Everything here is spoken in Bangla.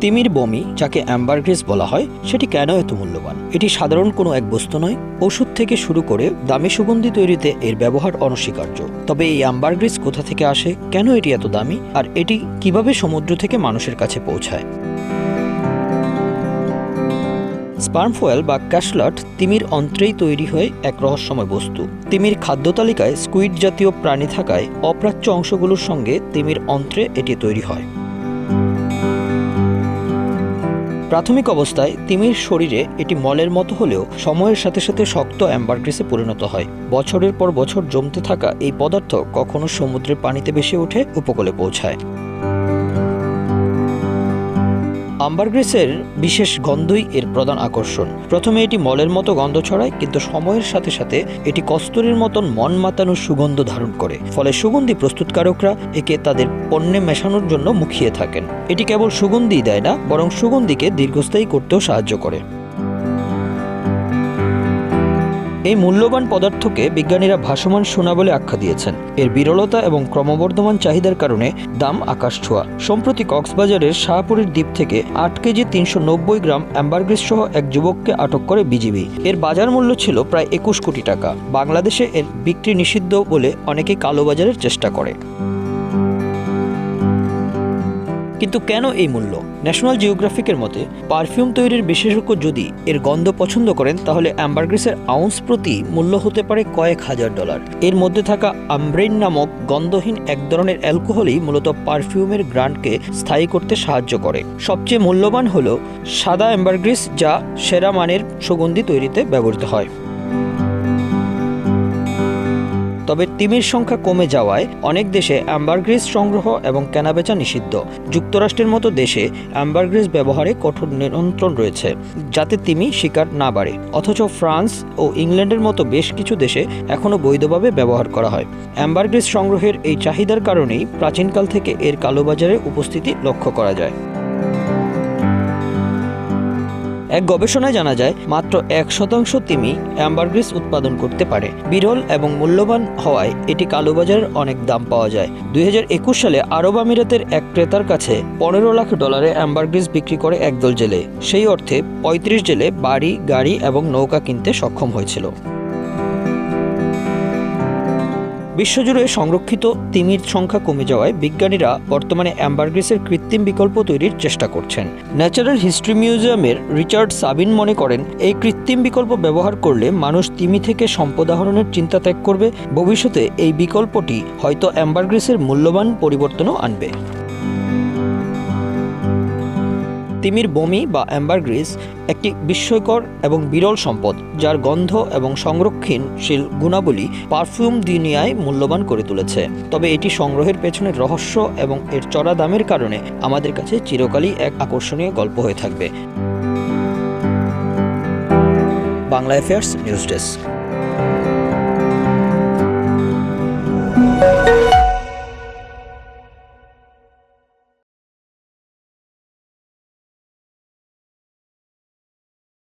তিমির বমি, যাকে অ্যাম্বারগ্রেস বলা হয়, সেটি কেন এত মূল্যবান? এটি সাধারণ কোনো এক বস্তু নয়। ওষুধ থেকে শুরু করে দামি সুগন্ধি তৈরিতে এর ব্যবহার অনস্বীকার্য। তবে এই অ্যাম্বারগ্রেস কোথা থেকে আসে? কেন এটি এত দামি? আর এটি কীভাবে সমুদ্র থেকে মানুষের কাছে পৌঁছায়? স্পার্ম ফয়েল বা ক্যাশলট তিমির অন্ত্রেই তৈরি হয়ে এক রহস্যময় বস্তু। তিমির খাদ্য তালিকায় স্কুইড জাতীয় প্রাণী থাকায় অপ্রাচ্য অংশগুলোর সঙ্গে তিমির অন্ত্রে এটি তৈরি হয়। প্রাথমিক অবস্থায় তিমির শরীরে এটি মলের মতো হলেও সময়ের সাথে সাথে শক্ত অ্যাম্বারগ্রিসে পরিণত হয়। বছরের পর বছর জমতে থাকা এই পদার্থ কখনো সমুদ্রের পানিতে ভেসে ওঠে, উপকূলে পৌঁছায়। আম্বারগ্রিসের বিশেষ গন্ধই এর প্রধান আকর্ষণ। প্রথমে এটি মলের মতো গন্ধ ছড়ায়, কিন্তু সময়ের সাথে সাথে এটি কস্তুরীর মতন মন মাতানো সুগন্ধ ধারণ করে, ফলে সুগন্ধি প্রস্তুতকারকরা একে তাদের পণ্যে মেশানোর জন্য মুখিয়ে থাকেন। এটি কেবল সুগন্ধি দেয় না, বরং সুগন্ধিকে দীর্ঘস্থায়ী করতেও সাহায্য করে। এই মূল্যবান পদার্থকে বিজ্ঞানীরা ভাসমান সোনা বলে আখ্যা দিয়েছেন। এর বিরলতা এবং ক্রমবর্ধমান চাহিদার কারণে দাম আকাশ ছোঁয়া। সম্প্রতি কক্সবাজারের শাহপুরের দ্বীপ থেকে আট কেজি তিনশো নব্বই গ্রাম অ্যাম্বারগ্রিস সহ এক যুবককে আটক করে বিজিবি। এর বাজার মূল্য ছিল প্রায় একুশ কোটি টাকা। বাংলাদেশে এর বিক্রি নিষিদ্ধ বলে অনেকেই কালোবাজারের চেষ্টা করে। কিন্তু কেন এই মূল্য? ন্যাশনাল জিওগ্রাফিকের মতে, পারফিউম তৈরির বিশেষজ্ঞ যদি এর গন্ধ পছন্দ করেন, তাহলে অ্যাম্বারগ্রিসের আউন্স প্রতি মূল্য হতে পারে কয়েক হাজার ডলার। এর মধ্যে থাকা আমব্রেন নামক গন্ধহীন এক ধরনের অ্যালকোহলই মূলত পারফিউমের গ্রান্ডকে স্থায়ী করতে সাহায্য করে। সবচেয়ে মূল্যবান হল সাদা অ্যাম্বারগ্রিস, যা সেরা মানের সুগন্ধি তৈরিতে ব্যবহৃত হয়। তবে তিমির সংখ্যা কমে যাওয়ায় অনেক দেশে অ্যাম্বারগ্রিস সংগ্রহ এবং কেনাবেচা নিষিদ্ধ। যুক্তরাষ্ট্রের মতো দেশে অ্যাম্বারগ্রিস ব্যবহারে কঠোর নিয়ন্ত্রণ রয়েছে, যাতে তিমি শিকার না বাড়ে। অথচ ফ্রান্স ও ইংল্যান্ডের মতো বেশ কিছু দেশে এখনও বৈধভাবে ব্যবহার করা হয়। অ্যাম্বারগ্রিস সংগ্রহের এই চাহিদার কারণেই প্রাচীনকাল থেকে এর কালোবাজারে উপস্থিতি লক্ষ্য করা যায়। এক গবেষণায় জানা যায়, মাত্র এক শতাংশ তিমি অ্যাম্বারগ্রিস উৎপাদন করতে পারে। বিরল এবং মূল্যবান হওয়ায় এটি কালোবাজারের অনেক দাম পাওয়া যায়। দুই হাজার একুশ সালে আরব আমিরাতের এক ক্রেতার কাছে পনেরো লাখ ডলারে অ্যাম্বারগ্রিস বিক্রি করে একদল জেলে। সেই অর্থে পঁয়ত্রিশ জেলে বাড়ি, গাড়ি এবং নৌকা কিনতে সক্ষম হয়েছিল। বিশ্বজুড়ে সংরক্ষিত তিমির সংখ্যা কমে যাওয়ায় বিজ্ঞানীরা বর্তমানে অ্যাম্বারগ্রিসের কৃত্রিম বিকল্প তৈরির চেষ্টা করছেন। ন্যাচারাল হিস্ট্রি মিউজিয়ামের রিচার্ড সাবিন মনে করেন, এই কৃত্রিম বিকল্প ব্যবহার করলে মানুষ তিমি থেকে সম্পদাহরণের চিন্তা ত্যাগ করবে। ভবিষ্যতে এই বিকল্পটি হয়তো অ্যাম্বারগ্রিসের মূল্যবান পরিবর্তনও আনবে। তিমির বমি বা অ্যাম্বারগ্রিস একটি বিস্ময়কর এবং বিরল সম্পদ, যার গন্ধ এবং সংরক্ষণশীল গুণাবলী পারফিউম দুনিয়ায় মূল্যবান করে তুলেছে। তবে এটি সংগ্রহের পেছনের রহস্য এবং এর চড়া দামের কারণে আমাদের কাছে চিরকালই এক আকর্ষণীয় গল্প হয়ে থাকবে। Bangla affairs news desk